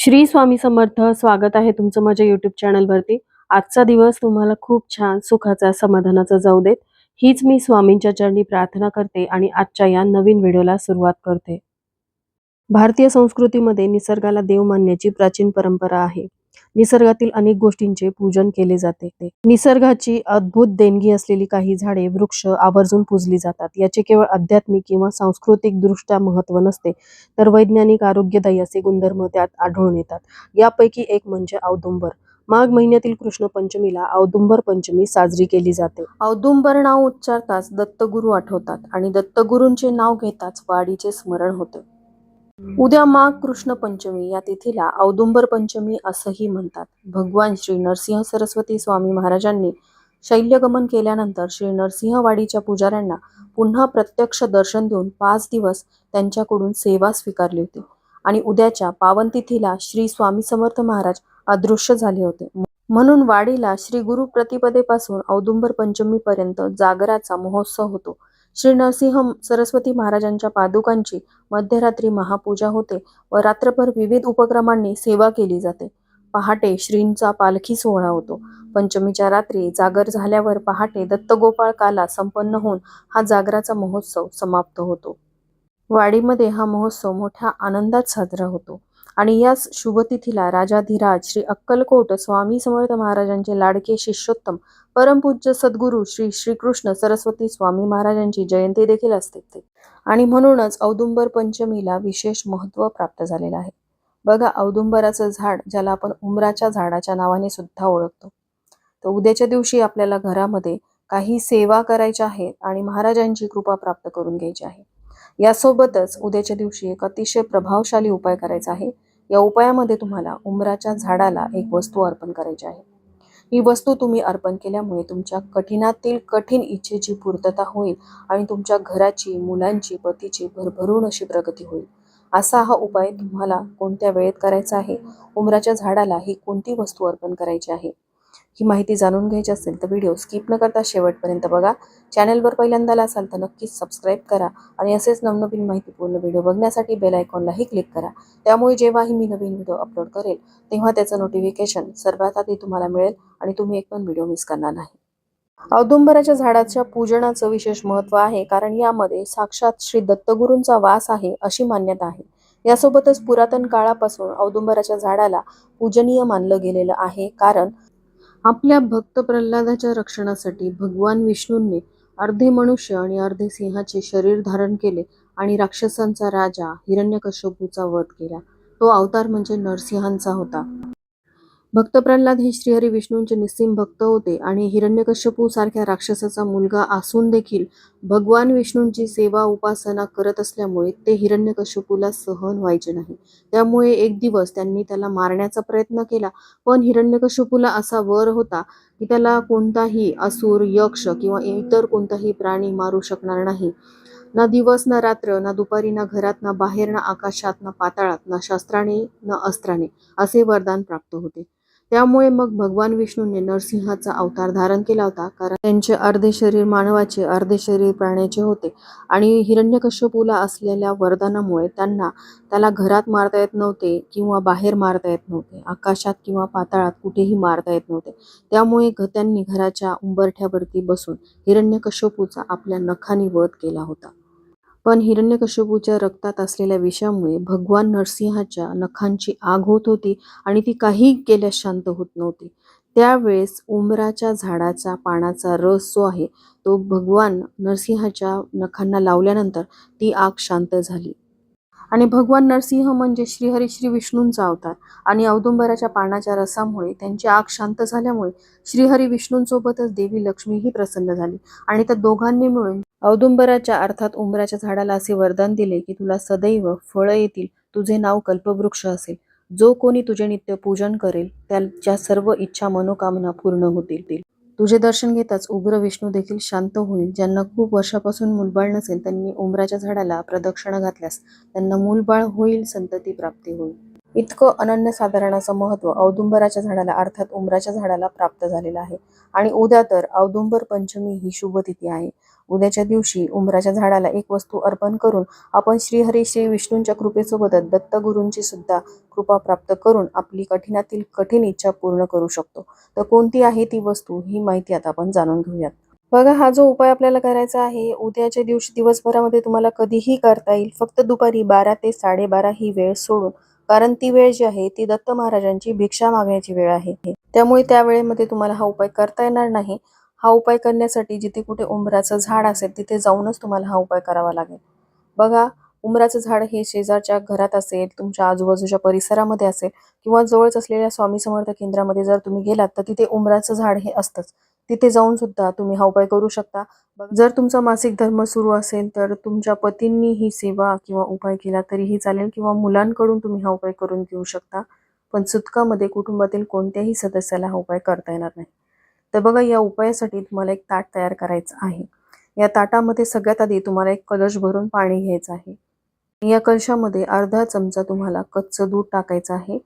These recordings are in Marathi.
श्री स्वामी समर्थ स्वागत आहे तुमचं माझ्या युट्यूब चॅनलवरती आजचा दिवस तुम्हाला खूप छान सुखाचा समाधानाचा जाऊ देत. हीच मी स्वामींच्या चरणी प्रार्थना करते आणि आजच्या या नवीन व्हिडिओला सुरुवात करते. भारतीय संस्कृतीमध्ये निसर्गाला देव मानण्याची प्राचीन परंपरा आहे. निसर्गातील अनेक गोष्टींचे पूजन केले जाते निसर्गाची अद्भुत देणगी असलेली काही झाडे वृक्ष आवर्जून पूजली जातात. याचे केवळ आध्यात्मिक किंवा सांस्कृतिक दृष्ट्या महत्त्व नसते तर वैज्ञानिक आरोग्यदायी असे गुणधर्म त्यात आढळून येतात. यापैकी एक म्हणजे औदुंबर. माघ महिन्यातील कृष्ण पंचमीला औदुंबर पंचमी साजरी केली जाते. औदुंबर नाव उच्चारताच दत्तगुरू आठवतात आणि दत्तगुरूंचे नाव घेताच वाडीचे स्मरण होते. उद्या माघ कृष्ण पंचमी या तिथीला औदुंबर पंचमी असंही म्हणतात. भगवान श्री नरसिंह सरस्वती स्वामी महाराजांनी शैल्यगमन केल्यानंतर श्री नरसिंहवाडीच्या पुजाऱ्यांना पुन्हा प्रत्यक्ष दर्शन देऊन पाच दिवस त्यांच्याकडून सेवा स्वीकारली होती आणि उद्याच्या पावन तिथीला श्री स्वामी समर्थ महाराज अदृश्य झाले होते. म्हणून वाडीला श्री गुरु प्रतिपदेपासून औदुंबर पंचमी पर्यंत जागराचा महोत्सव होतो. श्री नरसिंह सरस्वती महाराजांच्या पादुकांची मध्यरात्री महापूजा होते व रात्रभर विविध उपक्रमांनी सेवा केली जाते. पहाटे श्रींचा पालखी सोहळा होतो. पंचमीच्या रात्री जागर झाल्यावर पहाटे दत्तगोपाळ काला संपन्न होऊन हा जागराचा महोत्सव समाप्त होतो. वाडीमध्ये हा महोत्सव मोठ्या आनंदात साजरा होतो. आणि याच शुभतिथीला राजाधिराज श्री अक्कलकोट स्वामी समर्थ महाराजांचे लाडके शिष्योत्तम परमपूज्य सद्गुरू श्री श्रीकृष्ण सरस्वती स्वामी महाराजांची जयंती देखील असते. आणि म्हणूनच औदुंबर पंचमीला विशेष महत्त्व प्राप्त झालेलं आहे. बघा औदुंबराचं झाड ज्याला आपण उमराच्या झाडाच्या नावाने सुद्धा ओळखतो. तर उद्याच्या दिवशी आपल्याला घरामध्ये काही सेवा करायच्या आहेत आणि महाराजांची कृपा प्राप्त करून घ्यायची आहे. यासोबतच उद्याच्या दिवशी एक अतिशय प्रभावशाली उपाय करायचा आहे. या उपायामध्ये तुम्हाला उमराच्या झाडाला एक वस्तू अर्पण करायची आहे. ही वस्तू तुम्ही अर्पण केल्यामुळे तुमच्या कठीणातील कठीण इच्छेची पूर्तता होईल आणि तुमच्या घराची मुलांची पतीची भरभरून अशी प्रगती होईल. असा हा उपाय तुम्हाला कोणत्या वेळेत करायचा आहे? उमराच्या झाडाला ही कोणती वस्तू अर्पण करायची आहे? ही माहिती जाणून घ्यायची असेल तर व्हिडिओ स्किप न करता शेवटपर्यंत बघा. चॅनलवर पहिल्यांदा असाल तर नक्कीच सबस्क्राईब करा आणि असेच नवनवीन माहितीपूर्ण व्हिडिओ बघण्यासाठी बेल आयकॉनलाही क्लिक करा. त्यामुळे जेव्हाही मी नवीन व्हिडिओ अपलोड करेल तेव्हा त्याचं नोटिफिकेशन सर्वात आधी तुम्हाला मिळेल आणि तुम्ही एक पण व्हिडिओ मिस करणार नाही. औदुंबराच्या झाडाच्या पूजनाचं विशेष महत्त्व आहे कारण यामध्ये साक्षात श्री दत्तगुरूंचा वास आहे अशी मान्यता आहे. यासोबतच पुरातन काळापासून औदुंबराच्या झाडाला पूजनीय मानलं गेलेलं आहे कारण आपल्या भक्त प्रल्हादाच्या रक्षणासाठी भगवान विष्णूंनी अर्धे मनुष्य आणि अर्धे सिंहाचे शरीर धारण केले आणि राक्षसांचा राजा हिरण्यकश्यपूचा वध केला. तो अवतार म्हणजे नरसिंहांचा होता. भक्त प्रल्हाद हे श्रीहरी विष्णूंचे निस्सिम भक्त होते आणि हिरण्यकश्यपू सारख्या राक्षसाचा मुलगा असून देखील भगवान विष्णूंची सेवा उपासना करत असल्यामुळे ते हिरण्यकश्यपूला सहन व्हायचे नाही. त्यामुळे एक दिवस त्यांनी त्याला मारण्याचा प्रयत्न केला पण हिरण्यकश्यपूला असा वर होता की त्याला कोणताही असुर यक्ष किंवा इतर कोणताही प्राणी मारू शकणार नाही. ना दिवस ना रात्र ना दुपारी ना घरात ना बाहेर ना आकाशात ना पाताळात ना शास्त्राने ना अस्त्राने असे वरदान प्राप्त होते. त्यामुळे मग भगवान विष्णूने नरसिंहाचा अवतार धारण केला होता कारण त्यांचे अर्धे शरीर मानवाचे अर्धे शरीर प्राण्याचे होते. आणि हिरण्यकश्यपूला असलेल्या वरदानामुळे त्यांना त्याला घरात मारता येत नव्हते किंवा बाहेर मारता येत नव्हते आकाशात किंवा पाताळात कुठेही मारता येत नव्हते. त्यामुळे त्यांनी घराच्या उंबरठ्यावरती बसून हिरण्यकश्यपूचा आपल्या नखाने वध केला होता. पण हिरण्यकश्यपूच्या रक्तात असलेल्या विषामुळे भगवान नरसिंहाच्या नखांची आग होत होती आणि ती काही केल्यास शांत होत नव्हती. त्यावेळेस उमराच्या झाडाचा पानाचा रस जो आहे तो भगवान नरसिंहाच्या नखांना लावल्यानंतर ती आग शांत झाली. आणि भगवान नरसिंह म्हणजे श्रीहरी श्री विष्णूंचा अवतार आणि औदुंबराच्या पानाच्या रसामुळे त्यांची आग शांत झाल्यामुळे श्रीहरी विष्णूंसोबतच देवी लक्ष्मीही प्रसन्न झाली आणि त्या दोघांनी मिळून औदुंबराच्या अर्थात उंबराच्या झाडाला असे वरदान दिले की तुला सदैव फळं येतील तुझे नाव कल्पवृक्ष असेल. जो कोणी तुझे नित्य पूजन करेल त्याच्या सर्व इच्छा मनोकामना पूर्ण होतील तुझे दर्शन घेताच उग्र विष्णू देखील शांत होईल. ज्यांना खूप वर्षापासून मूलबाळ नसेल त्यांनी उंबराच्या झाडाला प्रदक्षिणा घातल्यास त्यांना मूलबाळ होईल संतती प्राप्ती होईल. इतकं अनन्यसाधारण असं महत्त्व औदुंबराच्या झाडाला अर्थात उंबराच्या झाडाला प्राप्त झालेलं आहे. आणि उद्या तर औदुंबर पंचमी ही शुभतिथी आहे. उद्याच्या दिवशी उंबराच्या झाडाला एक वस्तू अर्पण करून आपण श्रीहरी श्री विष्णूंच्या कृपेसोबतच दत्तगुरूंची सुद्धा कृपा प्राप्त करून आपली कठीणातील कठीण इच्छा पूर्ण करू शकतो. तर कोणती आहे ती वस्तू ही माहिती आता आपण जाणून घेऊयात. बघा हा जो उपाय आपल्याला करायचा आहे उद्याच्या दिवशी दिवसभरामध्ये तुम्हाला कधीही करता येईल. फक्त दुपारी बारा ते साडेबारा ही वेळ सोडून कारण ती वेळ जी आहे ती दत्त महाराजांची भिक्षा मागण्याची वेळ आहे. त्यामुळे त्या वेळेमध्ये तुम्हाला हा उपाय करता येणार नाही. हा उपाय करण्यासाठी जिथे कुठे उंबराचं झाड असेल तिथे जाऊनच तुम्हाला हा उपाय करावा लागेल. बघा उमराचं झाड हे शेजारच्या घरात असेल तुमच्या आजूबाजूच्या परिसरामध्ये असेल किंवा जवळच असलेल्या स्वामी समर्थ केंद्रामध्ये जर तुम्ही गेलात तर तिथे उमराचं झाड हे असतंच. तिथे जाऊन सुद्धा तुम्ही हा उपाय करू शकता. जर तुमचा मासिक धर्म सुरू असेल तर तुमच्या पतींनी ही सेवा किंवा उपाय केला तरीही चालेल किंवा मुलांकडून तुम्ही हा उपाय करून घेऊ शकता. पण सुतकामध्ये कुटुंबातील कोणत्याही सदस्याला हा उपाय करता येणार नाही. तर बघा या उपायासाठी तुम्हाला एक ताट तयार करायचं आहे. या ताटामध्ये सगळ्यात आधी तुम्हाला एक कलश भरून पाणी घ्यायचं आहे. या कलशामध्ये अर्धा चमचा तुम्हाला कच्चं दूध टाकायचं आहे.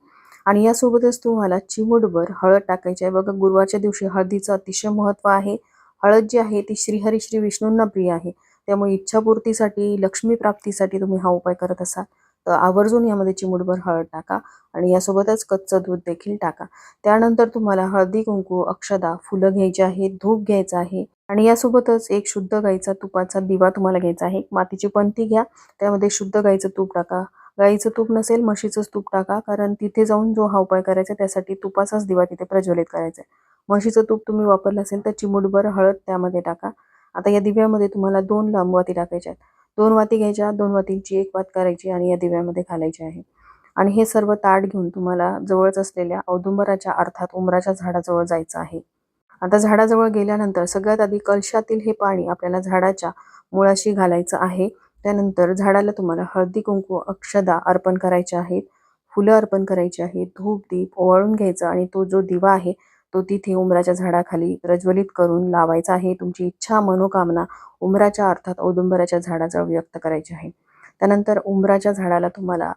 आणि यासोबतच तुम्हाला चिमूटभर हळद टाकायची आहे. बघा गुरुवारच्या दिवशी हळदीचं अतिशय महत्त्व आहे. हळद जी आहे ती श्रीहरी श्री विष्णूंना प्रिय आहे. त्यामुळे इच्छापूर्तीसाठी लक्ष्मी प्राप्तीसाठी तुम्ही हा उपाय करत असाल. तर आवर्जून यामध्ये चिमूटभर हळद टाका आणि यासोबतच कच्चं दूध देखील टाका. त्यानंतर तुम्हाला हळदी कुंकू अक्षदा फुलं घ्यायची आहेत धूप घ्यायचं आहे. आणि यासोबतच एक शुद्ध गाईचा तुपाचा दिवा तुम्हाला घ्यायचा आहे. मातीची पंथी घ्या. त्यामध्ये शुद्ध गाईचं तूप टाका. गाईचं तूप नसेल म्हशीचंच तूप टाका कारण तिथे जाऊन जो हा उपाय करायचा त्यासाठी तुपाचाच दिवा तिथे प्रज्वलित करायचा आहे. म्हशीचं तूप तुम्ही वापरलं असेल तर चिमूटभर हळद त्यामध्ये टाका. आता या दिव्यामध्ये तुम्हाला दोन लांब वाती टाकायच्या आहेत. दोन वाती घ्यायच्या दोन वातींची एक वात करायची आणि या दिव्यामध्ये घालायची आहे. आणि हे सर्व ताट घेऊन तुम्हाला जवळच असलेल्या औदुंबराच्या अर्थात उमराच्या झाडाजवळ जायचं आहे. आता झाडाजवळ गेल्यानंतर सगळ्यात आधी कलशातील हे पाणी आपल्याला झाडाच्या मुळाशी घालायचं आहे. त्यानंतर झाडाला तुम्हाला हळदी कुंकू अक्षदा अर्पण करायचे आहेत. फुलं अर्पण करायची आहेत. धूप दीप ओवाळून घ्यायचा आणि तो जो दिवा आहे तो तिथे उमराच्या झाडाखाली प्रज्वलित करून लावायचा आहे. तुमची इच्छा मनोकामना उमराच्या अर्थात औदुंबराच्या झाडाजवळ व्यक्त करायची आहे. त्यानंतर उमराच्या झाडाला तुम्हाला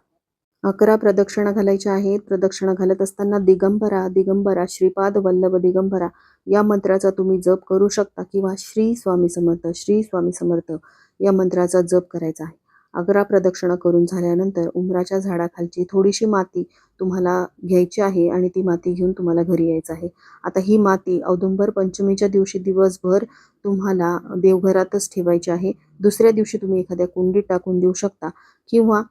अकरा प्रदक्षिणा घालायच्या आहेत. प्रदक्षिणा घालत असताना दिगंबरा दिगंबरा श्रीपाद वल्लभ दिगंबरा या मंत्राचा तुम्ही जप करू शकता किंवा श्री स्वामी समर्थ श्री स्वामी समर्थ या मंत्राचा जप करायचा आहे. अकरा प्रदक्षिणा करून झाल्यानंतर उमराच्या झाडाखालची थोडीशी माती तुम्हाला घ्यायची आहे आणि ती माती घेऊन तुम्हाला घरी यायचं आहे. आता ही माती औदुंबर पंचमीच्या दिवशी दिवसभर तुम्हाला देवघरातच ठेवायची आहे. दुसऱ्या दिवशी तुम्ही एखाद्या कुंडीत टाकून देऊ शकता किंवा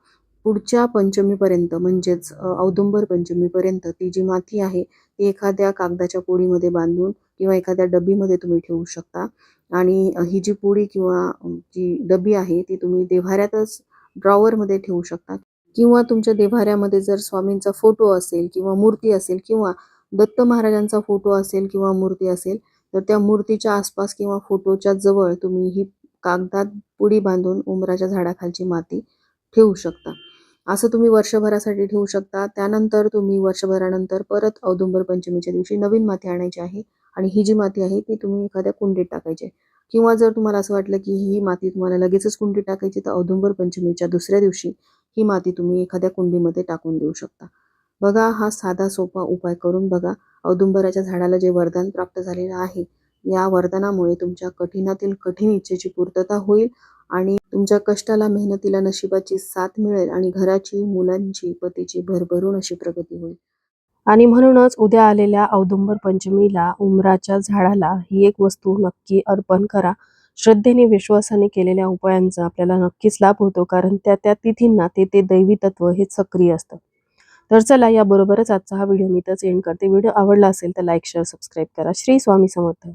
पुढच्या पंचमीपर्यंत म्हणजेच औदुंबर पंचमीपर्यंत ती जी माती आहे ती एखाद्या कागदाच्या पोळीमध्ये बांधून किंवा एखाद्या डबीमध्ये तुम्ही ठेवू शकता. आणि ही जी पोळी किंवा जी डबी आहे ती तुम्ही देव्हाऱ्यातच ड्रॉवरमध्ये ठेवू शकता. किंवा तुमच्या देव्हाऱ्यामध्ये जर स्वामींचा फोटो असेल किंवा मूर्ती असेल किंवा दत्त महाराजांचा फोटो असेल किंवा मूर्ती असेल तर त्या मूर्तीच्या आसपास किंवा फोटोच्या जवळ तुम्ही ही कागदात पुडी बांधून उमराच्या झाडाखालची माती ठेवू शकता. असं तुम्ही वर्षभरासाठी ठेवू शकता. त्यानंतर तुम्ही वर्षभरानंतर परत औदुंबर पंचमीच्या दिवशी नवीन माती आणायची आहे. आणि ही जी माती आहे ती तुम्ही एखाद्या कुंडीत टाकायची किंवा जर तुम्हाला असं वाटलं की ही माती तुम्हाला लगेचच कुंडीत टाकायची तर औदुंबर पंचमीच्या दुसऱ्या दिवशी ही माती तुम्ही एखाद्या कुंडीमध्ये टाकून देऊ शकता. बघा हा साधा सोपा उपाय करून बघा औदुंबराच्या झाडाला जे वरदान प्राप्त झालेलं आहे या वरदानामुळे तुमच्या कठीणातील कठीण इच्छेची पूर्तता होईल आणि तुमच्या कष्टाला मेहनतीला नशिबाची साथ मिळेल आणि घराची मुलांची पतीची भरभरून अशी प्रगती होईल. आणि म्हणूनच उद्या आलेल्या औदुंबर पंचमीला उमराच्या झाडाला ही एक वस्तू नक्की अर्पण करा. श्रद्धेने विश्वासाने केलेल्या उपायांचा आपल्याला नक्कीच लाभ होतो कारण त्या त्या तिथींना ते ते दैवी तत्व हे सक्रिय असतं. तर चला याबरोबरच आजचा हा व्हिडिओ मी तर एंड करते. व्हिडिओ आवडला असेल तर लाईक शेअर सबस्क्राईब करा. श्री स्वामी समर्थ.